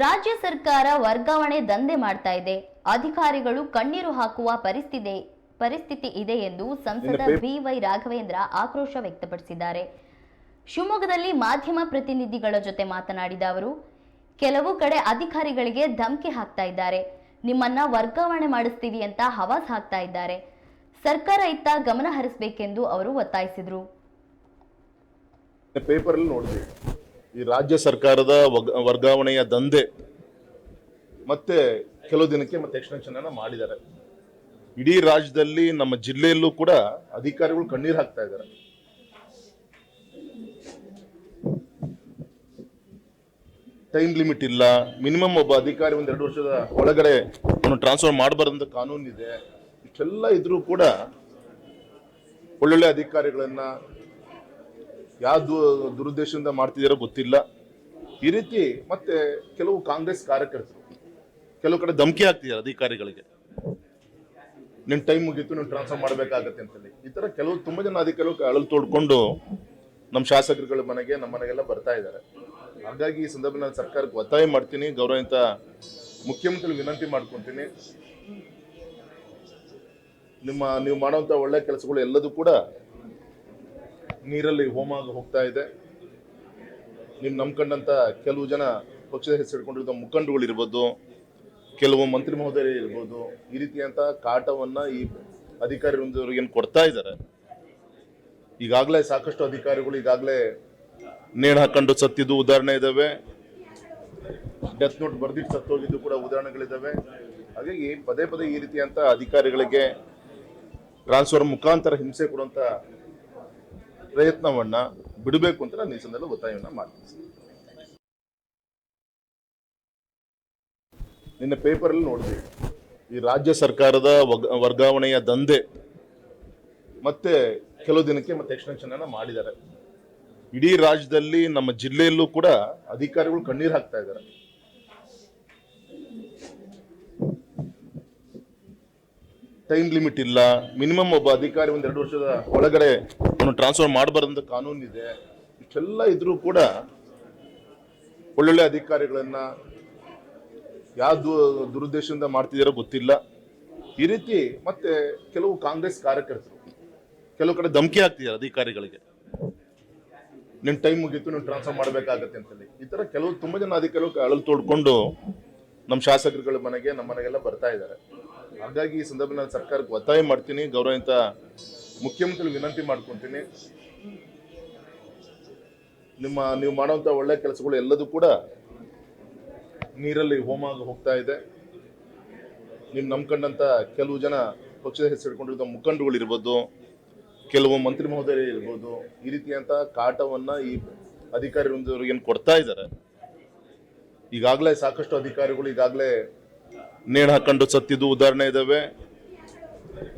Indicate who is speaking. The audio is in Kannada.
Speaker 1: ರಾಜ್ಯ ಸರ್ಕಾರ ವರ್ಗಾವಣೆ ದಂಧೆ ಮಾಡ್ತಾ ಇದೆ. ಅಧಿಕಾರಿಗಳು ಕಣ್ಣೀರು ಹಾಕುವ ಪರಿಸ್ಥಿತಿ ಪರಿಸ್ಥಿತಿ ಇದೆ ಎಂದು ಸಂಸದ ಬಿವೈ ರಾಘವೇಂದ್ರ ಆಕ್ರೋಶ ವ್ಯಕ್ತಪಡಿಸಿದ್ದಾರೆ. ಶಿವಮೊಗ್ಗದಲ್ಲಿ ಮಾಧ್ಯಮ ಪ್ರತಿನಿಧಿಗಳ ಜೊತೆ ಮಾತನಾಡಿದ ಅವರು ಕೆಲವು ಕಡೆ ಅಧಿಕಾರಿಗಳಿಗೆ ಧಮಕಿ ಹಾಕ್ತಾ ಇದ್ದಾರೆ. ನಿಮ್ಮನ್ನ ವರ್ಗಾವಣೆ ಮಾಡಿಸ್ತೀವಿ ಅಂತ ಹವಾಸ್ ಹಾಕ್ತಾ ಇದ್ದಾರೆ. ಸರ್ಕಾರ ಇತ್ತ ಗಮನ ಹರಿಸಬೇಕೆಂದು ಅವರು ಒತ್ತಾಯಿಸಿದರು.
Speaker 2: ಪೇಪರ್ ಅಲ್ಲಿ ನೋಡಿದ್ವಿ. ಈ ರಾಜ್ಯ ಸರ್ಕಾರದ ವರ್ಗಾವಣೆಯ ದಂಧೆ ಮತ್ತೆ ಕೆಲವು ದಿನಕ್ಕೆ ಮತ್ತೆ ಎಕ್ಸ್ಟೆನ್ಷನ್ ಅನ್ನ ಮಾಡಿದ್ದಾರೆ. ಇಡೀ ರಾಜ್ಯದಲ್ಲಿ ನಮ್ಮ ಜಿಲ್ಲೆಯಲ್ಲೂ ಕೂಡ ಅಧಿಕಾರಿಗಳು ಕಣ್ಣೀರು ಹಾಕ್ತಾ ಇದ್ದಾರೆ. ಟೈಮ್ ಲಿಮಿಟ್ ಇಲ್ಲ. ಮಿನಿಮಮ್ ಒಬ್ಬ ಅಧಿಕಾರಿ ಒಂದು ಎರಡು ವರ್ಷದ ಒಳಗಡೆ ಅವನು ಟ್ರಾನ್ಸ್ಫರ್ ಮಾಡಬಾರ್ದಂತ ಕಾನೂನು ಇದೆ ಇಷ್ಟೆಲ್ಲ ಇದ್ರೂ ಕೂಡ ಒಳ್ಳೊಳ್ಳೆ ಅಧಿಕಾರಿಗಳನ್ನ ಯಾವ ದುರುದ್ದೇಶದಿಂದ ಮಾಡ್ತಿದಾರೋ ಗೊತ್ತಿಲ್ಲ. ಈ ರೀತಿ ಮತ್ತೆ ಕೆಲವು ಕಾಂಗ್ರೆಸ್ ಕಾರ್ಯಕರ್ತರು ಕೆಲವು ಕಡೆ ಧಮಕಿ ಹಾಕ್ತಿದ್ದಾರೆ ಅಧಿಕಾರಿಗಳಿಗೆ. ನಿನ್ ಟೈಮ್ ಮುಗೀತು ನೀವು ಟ್ರಾನ್ಸ್ಫರ್ ಮಾಡಬೇಕಾಗತ್ತೆ ಅಂತೇಳಿ. ಈ ತರ ಕೆಲವು, ತುಂಬಾ ಜನ ಅಧಿಕಾರಿಗಳು ಅಳಲು ತೋಡ್ಕೊಂಡು ನಮ್ಮ ಶಾಸಕರುಗಳ ಮನೆಗೆ ನಮ್ಮ ಮನೆಗೆಲ್ಲ ಬರ್ತಾ ಇದ್ದಾರೆ. ಹಾಗಾಗಿ ಈ ಸಂದರ್ಭದಲ್ಲಿ ನಾನು ಸರ್ಕಾರಕ್ಕೆ ಒತ್ತಾಯ ಮಾಡ್ತೀನಿ ಗೌರವಿತ ಮುಖ್ಯಮಂತ್ರಿ ವಿನಂತಿ ಮಾಡ್ಕೊಂತೀನಿ. ನಿಮ್ಮ, ನೀವು ಮಾಡುವಂತ ಒಳ್ಳೆ ಕೆಲಸಗಳು ಎಲ್ಲದೂ ಕೂಡ ನೀರಲ್ಲಿ ಹೋಮ ಹೋಗ್ತಾ ಇದೆ. ನೀವು ನಂಬ್ಕೊಂಡಂತ ಕೆಲವು ಜನ ಪಕ್ಷದ ಹೆಸರು ಹಿಡ್ಕೊಂಡಿರೋ ಮುಖಂಡಗಳಿರ್ಬೋದು ಕೆಲವು ಮಂತ್ರಿ ಮಹೋದಯ ಇರ್ಬೋದು, ಈ ರೀತಿಯಂತ ಕಾಟವನ್ನ ಈ ಅಧಿಕಾರಿ ಏನು ಕೊಡ್ತಾ ಇದ್ದಾರೆ ಈಗಾಗಲೇ ಸಾಕಷ್ಟು ಅಧಿಕಾರಿಗಳು ಈಗಾಗಲೇ ನೇಣ ಹಾಕೊಂಡು ಸತ್ತಿದ್ದು ಉದಾಹರಣೆ ಇದ್ದಾವೆ ಡೆತ್ ನೋಟ್ ಬರ್ದಿಟ್ಟು ಸತ್ತೋಗಿದ್ದು ಕೂಡ ಉದಾಹರಣೆಗಳಿದ್ದಾವೆ ಹಾಗಾಗಿ ಪದೇ ಪದೇ ಈ ರೀತಿಯಂತ ಅಧಿಕಾರಿಗಳಿಗೆ ಟ್ರಾನ್ಸ್ಫರ್ ಮುಖಾಂತರ ಹಿಂಸೆ ಕೊಡುವಂತ ಪ್ರಯತ್ನವನ್ನ ಬಿಡಬೇಕು ಅಂತ ನಾನು ಈ ಸಂದರ್ಭದಲ್ಲಿ ಒತ್ತಾಯವನ್ನ ಮಾಡ್ತೀನಿ ನಿನ್ನೆ ಪೇಪರ್ ಅಲ್ಲಿ ನೋಡಿದ್ವಿ. ಈ ರಾಜ್ಯ ಸರ್ಕಾರದ ವರ್ಗಾವಣೆಯ ದಂಧೆ ಮತ್ತೆ ಕೆಲವು ದಿನಕ್ಕೆ ಮತ್ತೆ ಎಕ್ಸ್ಟೆನ್ಷನ್ ಅನ್ನ ಮಾಡಿದ್ದಾರೆ. ಇಡೀ ರಾಜ್ಯದಲ್ಲಿ ನಮ್ಮ ಜಿಲ್ಲೆಯಲ್ಲೂ ಕೂಡ ಅಧಿಕಾರಿಗಳು ಕಣ್ಣೀರು ಹಾಕ್ತಾ ಇದ್ದಾರೆ. ಟೈಮ್ ಲಿಮಿಟ್ ಇಲ್ಲ, ಮಿನಿಮಮ್ ಒಬ್ಬ ಅಧಿಕಾರಿ ಒಂದೆರಡು ವರ್ಷದ ಒಳಗಡೆ ಅವನು ಟ್ರಾನ್ಸ್ಫರ್ ಮಾಡಬಾರ್ದಂತ ಕಾನೂನು ಇದೆ ಇಷ್ಟೆಲ್ಲ ಇದ್ರೂ ಕೂಡ ಒಳ್ಳೊಳ್ಳೆ ಅಧಿಕಾರಿಗಳನ್ನ ಯಾವ ದುರುದ್ದೇಶದಿಂದ ಮಾಡ್ತಿದ್ದೀರೋ ಗೊತ್ತಿಲ್ಲ. ಈ ರೀತಿ ಮತ್ತೆ ಕೆಲವು ಕಾಂಗ್ರೆಸ್ ಕಾರ್ಯಕರ್ತರು ಕೆಲವು ಕಡೆ ಧಮಕಿ ಹಾಕ್ತಿದ್ದಾರೆ ಅಧಿಕಾರಿಗಳಿಗೆ. ನಿನ್ನ ಟೈಮ್ ಮುಗೀತು ನೀವು ಟ್ರಾನ್ಸ್ಫರ್ ಮಾಡಬೇಕಾಗತ್ತೆ ಅಂತೇಳಿ. ಈ ಥರ ಕೆಲವು ತುಂಬಾ ಜನ ಅಧಿಕಾರಿಗಳು ಅಳಲು ತೋಡ್ಕೊಂಡು ನಮ್ಮ ಶಾಸಕರುಗಳ ಮನೆಗೆ ನಮ್ಮ ಮನೆಗೆಲ್ಲ ಬರ್ತಾ ಇದ್ದಾರೆ. ಹಾಗಾಗಿ ಈ ಸಂದರ್ಭದಲ್ಲಿ ಸರ್ಕಾರಕ್ಕೆ ಒತ್ತಾಯ ಮಾಡ್ತೀನಿ. ಗೌರವಿತ ಮುಖ್ಯಮಂತ್ರಿ ವಿನಂತಿ ಮಾಡ್ಕೊಂತೀನಿ. ನಿಮ್ಮ ನೀವು ಮಾಡುವಂತ ಒಳ್ಳೆ ಕೆಲಸಗಳು ಎಲ್ಲದೂ ಕೂಡ ನೀರಲ್ಲಿ ಹೋಮ ಹೋಗ್ತಾ ಇದೆ. ನೀವು ನಂಬ್ಕೊಂಡಂಥ ಕೆಲವು ಜನ ಪಕ್ಷದ ಹೆಸರು ಹಿಡ್ಕೊಂಡಿರೋ ಮುಖಂಡಗಳಿರ್ಬೋದು ಕೆಲವು ಮಂತ್ರಿ ಮಹೋದಯರು ಇರ್ಬೋದು, ಈ ರೀತಿಯಂಥ ಕಾಟವನ್ನ ಈ ಅಧಿಕಾರಿ ಏನು ಕೊಡ್ತಾ ಇದ್ದಾರೆ ಈಗಾಗಲೇ ಸಾಕಷ್ಟು ಅಧಿಕಾರಿಗಳು ಈಗಾಗಲೇ ನೇಣು ಹಾಕೊಂಡು ಸತ್ತಿದ್ದು ಉದಾಹರಣೆ ಇದಾವೆ.